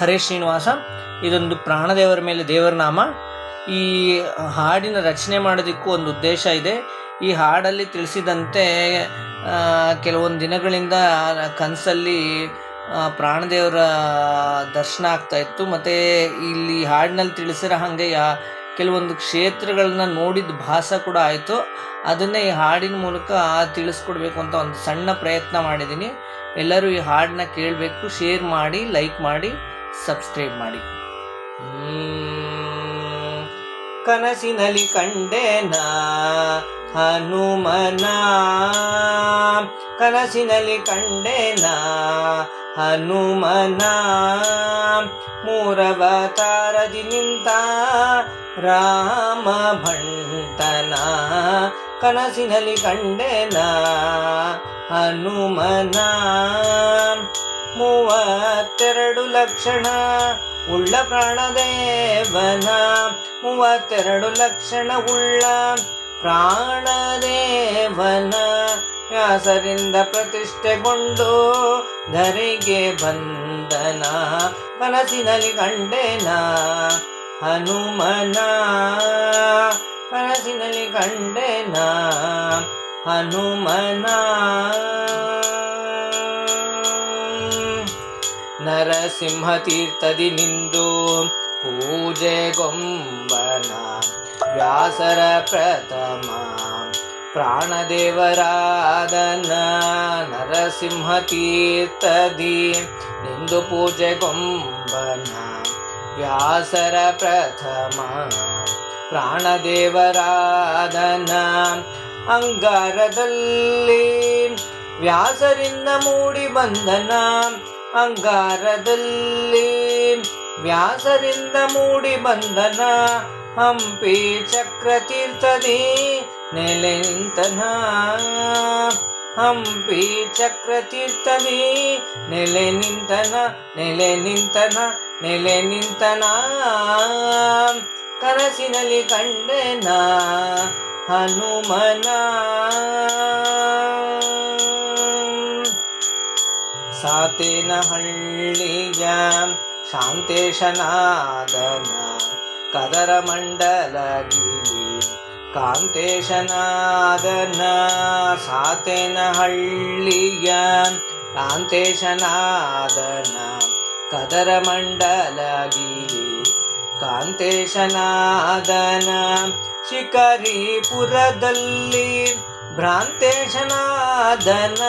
ಹರೇ ಶ್ರೀನಿವಾಸ, ಇದೊಂದು ಪ್ರಾಣದೇವರ ಮೇಲೆ ದೇವರ ನಾಮ. ಈ ಹಾಡಿನ ರಚನೆ ಮಾಡೋದಕ್ಕೂ ಒಂದು ಉದ್ದೇಶ ಇದೆ. ಈ ಹಾಡಲ್ಲಿ ತಿಳಿಸಿದಂತೆ ಕೆಲವೊಂದು ದಿನಗಳಿಂದ ಕನಸಲ್ಲಿ ಪ್ರಾಣದೇವರ ದರ್ಶನ ಆಗ್ತಾ ಇತ್ತು. ಮತ್ತು ಇಲ್ಲಿ ಹಾಡಿನಲ್ಲಿ ತಿಳಿಸಿರೋ ಹಾಗೆ ಕೆಲವೊಂದು ಕ್ಷೇತ್ರಗಳನ್ನ ನೋಡಿದ ಭಾಸ ಕೂಡ ಆಯಿತು. ಅದನ್ನೇ ಈ ಹಾಡಿನ ಮೂಲಕ ತಿಳಿಸ್ಕೊಡ್ಬೇಕು ಅಂತ ಒಂದು ಸಣ್ಣ ಪ್ರಯತ್ನ ಮಾಡಿದ್ದೀನಿ. ಎಲ್ಲರೂ ಈ ಹಾಡನ್ನ ಕೇಳಬೇಕು, ಶೇರ್ ಮಾಡಿ, ಲೈಕ್ ಮಾಡಿ. ಸಬ್ಸ್ಕ್ರೈಬ್ ಮಾಡಿ. ಕನಸಿನಲ್ಲಿ ಕಂಡೇನ, ಹನುಮನ. ಕನಸಿನಲ್ಲಿ ಕಂಡೇನ, ಹನುಮನ. ಮೂರವತಾರದಿ ನಿಂತ ರಾಮ ಭಂಟನ. ಕನಸಿನಲ್ಲಿ ಕಂಡೇನ, ಹನುಮನ. ಮೂವತ್ತೆರಡು ಲಕ್ಷಣ. ಉಳ್ಳ ಪ್ರಾಣದೇವನ. ಮೂವತ್ತೆರಡು ಲಕ್ಷಣ ಉಳ್ಳ ಪ್ರಾಣದೇವನ. ವ್ಯಾಸರಿಂದ ಪ್ರತಿಷ್ಠೆಗೊಂಡು ಧರೆಗೆ ಬಂದನ. ಕನಸಿನಲ್ಲಿ ಕಂಡೆನ. ಹನುಮನ. ಕನಸಿನಲ್ಲಿ ಕಂಡೆನ. ಹನುಮನ. ನರಸಿಂಹ ತೀರ್ಥದಿ ನಿಂದು ಪೂಜೆಗೊಂಬನ ವ್ಯಾಸರ ಪ್ರಥಮ ಪ್ರಾಣದೇವರಾದನ ನರಸಿಂಹ ತೀರ್ಥದಿ ನಿಂದು ಪೂಜೆಗೊಂಬನ ವ್ಯಾಸರ ಪ್ರಥಮ ಪ್ರಾಣದೇವರಾದನ ಅಂಗಾರದಲ್ಲಿ ವ್ಯಾಸರಿಂದ ಮೂಡಿ ಬಂದನ ಅಂಗಾರದಲ್ಲಿ ವ್ಯಾಸರಿಂದ ಮೂಡಿ ಬಂದನ ಹಂಪಿ ಚಕ್ರತೀರ್ಥದಿ ನೆಲೆ ನಿಂತನ ಹಂಪಿ ಚಕ್ರತೀರ್ಥದಿ ನೆಲೆ ನಿಂತನ ನೆಲೆ ನಿಂತನ ನೆಲೆ ನಿಂತನ ಕನಸಿನಲ್ಲಿ ಕಂಡೆನ ಹನುಮನ. ಸಾತೇನ ಹಳ್ಳಿಯ ಶಾಂತೇಶನಾದನ ಕದರ ಮಂಡಲಗಿರಿ ಕಾಂತೇಶನಾದನ ಸಾತಿನ ಹಳ್ಳಿಯ ಕಾಂತೇಶನಾದನ ಕದರ ಮಂಡಲಗಿರಿ ಕಾಂತೇಶನಾದನ ಶಿಕಾರಿಪುರದಲ್ಲಿ ಭ್ರಾಂತೇಶನಾದನ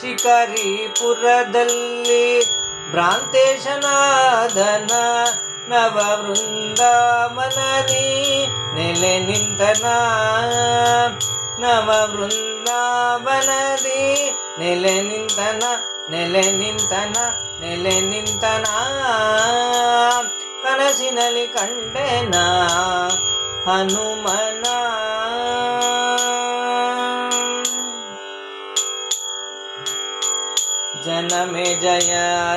ಶಿಕಾರಿಪುರದಲ್ಲಿ ಭ್ರಾಂತೇಶನಾದನ ನವ ವೃಂದಾವನದಿ ನೆಲೆ ನಿಂತನ ನವ ವೃಂದಾವನದಿ ನೆಲೆ ನಿಂತನ ನೆಲೆ ನಿಂತನ ನೆಲೆ ನಿಂತನ. ಕನಸಿನಲ್ಲಿ ಕಂಡೆನ ಹನುಮನ ಜನಮೆ ಜಯ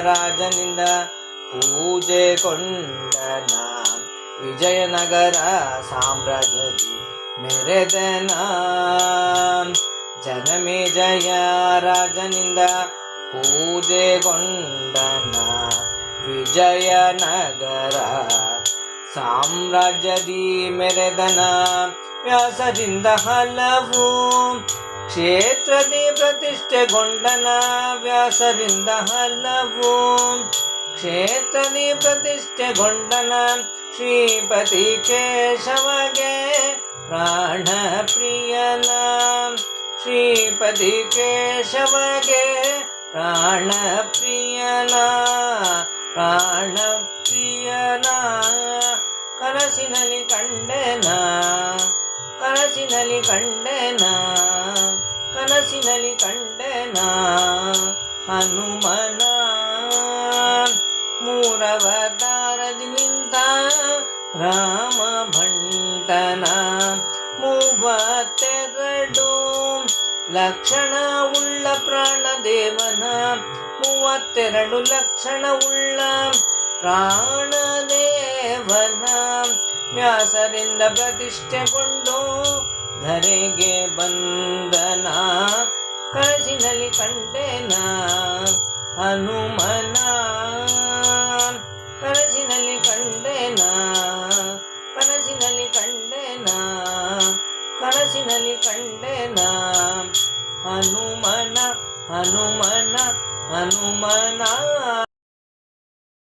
ರಾಜನಿಂದ ಪೂಜೆಗೊಂಡನ ವಿಜಯನಗರ ಸಾಮ್ರಾಜ್ಯದಿ ಮೆರೆದನ ಜನಮೇ ಜಯ ರಾಜನಿಂದ ಪೂಜೆಗೊಂಡನ ವಿಜಯನಗರ ಸಾಮ್ರಾಜ್ಯದಿ ಮೆರೆದನ ವ್ಯಾಸರಿಂದ ಹಲವು ಕ್ಷೇತ್ರದಿ ಪ್ರತಿಷ್ಠೆಗೊಂಡನ ವ್ಯಾಸರಿಂದ ಹಲವು ಕ್ಷೇತ್ರದಿ ಪ್ರತಿಷ್ಠೆಗೊಂಡನ ಶ್ರೀಪತಿ ಕೇಶವಗೆ ಪ್ರಾಣ ಪ್ರಿಯನ ಶ್ರೀಪತಿ ಕೇಶವಗೆ ಪ್ರಾಣ ಪ್ರಿಯನ ಪ್ರಾಣ ಪ್ರಿಯನ ಕನಸಿನಲ್ಲಿ ಕಂಡೆನ ಕನಸಿನಲ್ಲಿ ಕಂಡೆನ ಕನಸಿನಲ್ಲಿ ಕಂಡೆನ, ಹನುಮನ ಮೂರವತಾರದಿ ನಿಂತ ರಾಮ ಭಂಟನ ಮೂವತ್ತೆರಡು, ಲಕ್ಷಣ ಉಳ್ಳ ಪ್ರಾಣದೇವನ ಮೂವತ್ತೆರಡು ಲಕ್ಷಣ ಉಳ್ಳ ಪ್ರಾಣದೇವನ ವ್ಯಾಸರಿಂದ ಪ್ರತಿಷ್ಠೆಗೊಂಡು ಧರೆಗೆ ಬಂದನ. ಕನಸಿನಲ್ಲಿ ಕಂಡೇನ ಹನುಮನ. ಕನಸಿನಲ್ಲಿ ಕಂಡೇನ ಕನಸಿನಲ್ಲಿ ಕಂಡೇನ ಕನಸಿನಲ್ಲಿ ಕಂಡೇನ. ಹನುಮನ ಹನುಮನ ಹನುಮನ.